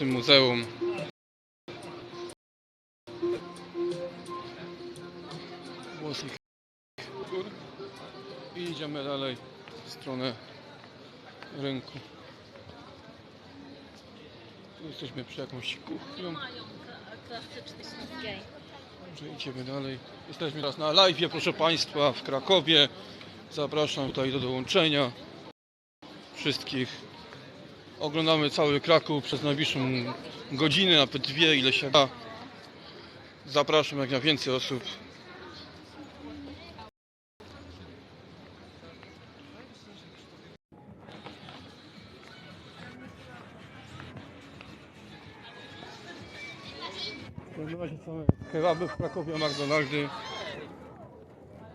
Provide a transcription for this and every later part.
tym muzeum. Włoskich gór. I idziemy dalej w stronę rynku. Tu jesteśmy przy jakąś kuchnią. Może idziemy dalej. Jesteśmy teraz na live, proszę Państwa, w Krakowie. Zapraszam tutaj do dołączenia wszystkich. Oglądamy cały Kraków przez najbliższą godzinę, nawet dwie, ile się da. Zapraszam jak najwięcej osób. Same kebaby w Krakowie, McDonaldy.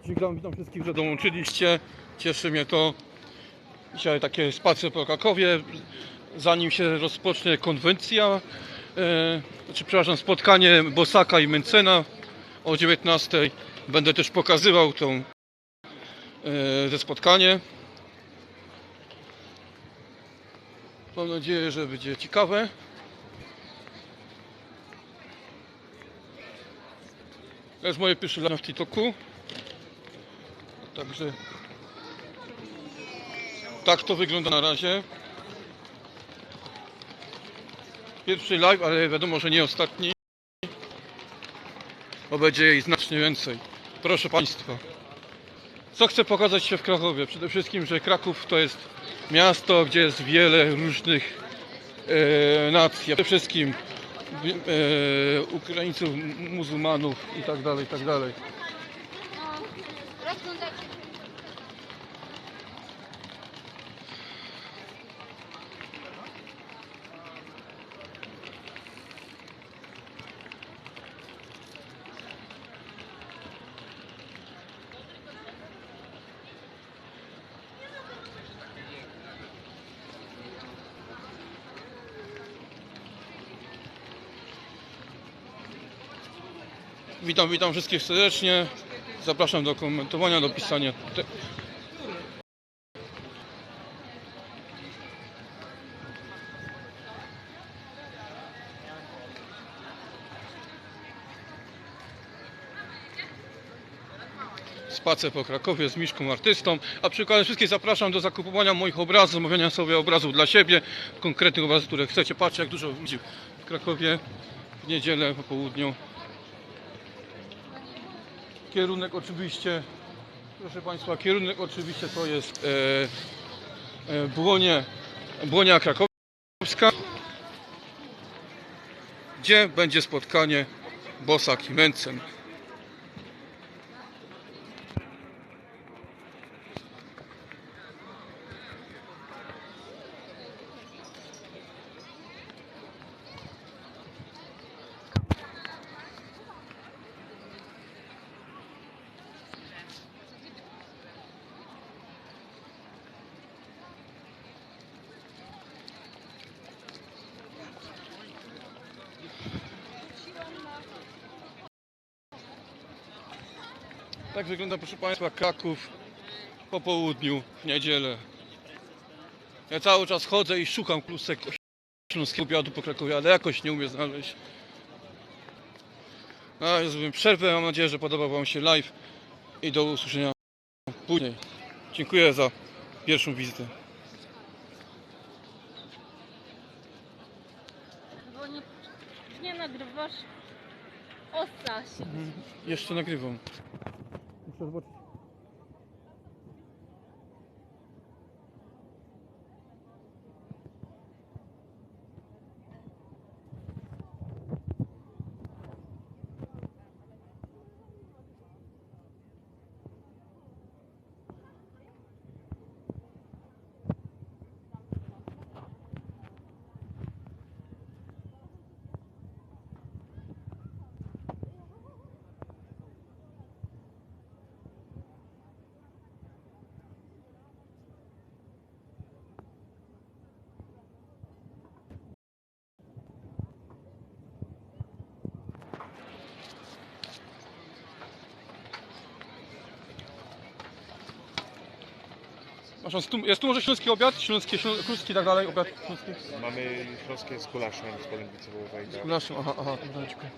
Witam, witam wszystkich, że dołączyliście. Cieszy mnie to. Dzisiaj takie spacer po Krakowie. Zanim się rozpocznie konwencja, e, znaczy, przepraszam, spotkanie Bosaka i Mencena o 19. Będę też pokazywał tą e, spotkanie. Mam nadzieję, że będzie ciekawe. To jest moje pierwsze live w TikToku. Także tak to wygląda na razie. Pierwszy live, ale wiadomo, że nie ostatni. Bo będzie ich znacznie więcej. Proszę Państwa. Co chcę pokazać się w Krakowie? Przede wszystkim, że Kraków to jest miasto, gdzie jest wiele różnych e, nacji. Przede wszystkim e, Ukraińców, muzułmanów i tak dalej, i tak dalej. Witam, witam wszystkich serdecznie. Zapraszam do komentowania, do pisania. Spacer po Krakowie z Miszką artystą, a przy okazji wszystkich zapraszam do zakupowania moich obrazów, zamawiania sobie obrazów dla siebie, konkretnych obrazów, które chcecie. Patrzcie jak dużo ludzi w Krakowie w niedzielę po południu. Kierunek oczywiście, proszę Państwa, kierunek oczywiście to jest e, e, Błonie, Błonia Krakowska, gdzie będzie spotkanie Bosak i Mencen. Tak wygląda, proszę Państwa, Kraków po południu, w niedzielę. Ja cały czas chodzę i szukam klusek śląskiego obiadu po Krakowie, ale jakoś nie umiem znaleźć. No, ja zrobię przerwę, mam nadzieję, że podobał Wam się live i do usłyszenia później. Dziękuję za pierwszą wizytę. Nie nagrywasz. Ostra się. Jeszcze nagrywam. Muszę zobaczyć. Masz, tu, jest tu może śląski obiad? Śląskie, ślą, kluski i tak dalej, obiad śląski? Mamy śląskie z kulaszem, z polędwicy wołowej. tak. Naszym, aha, aha, dobra, dziękuję.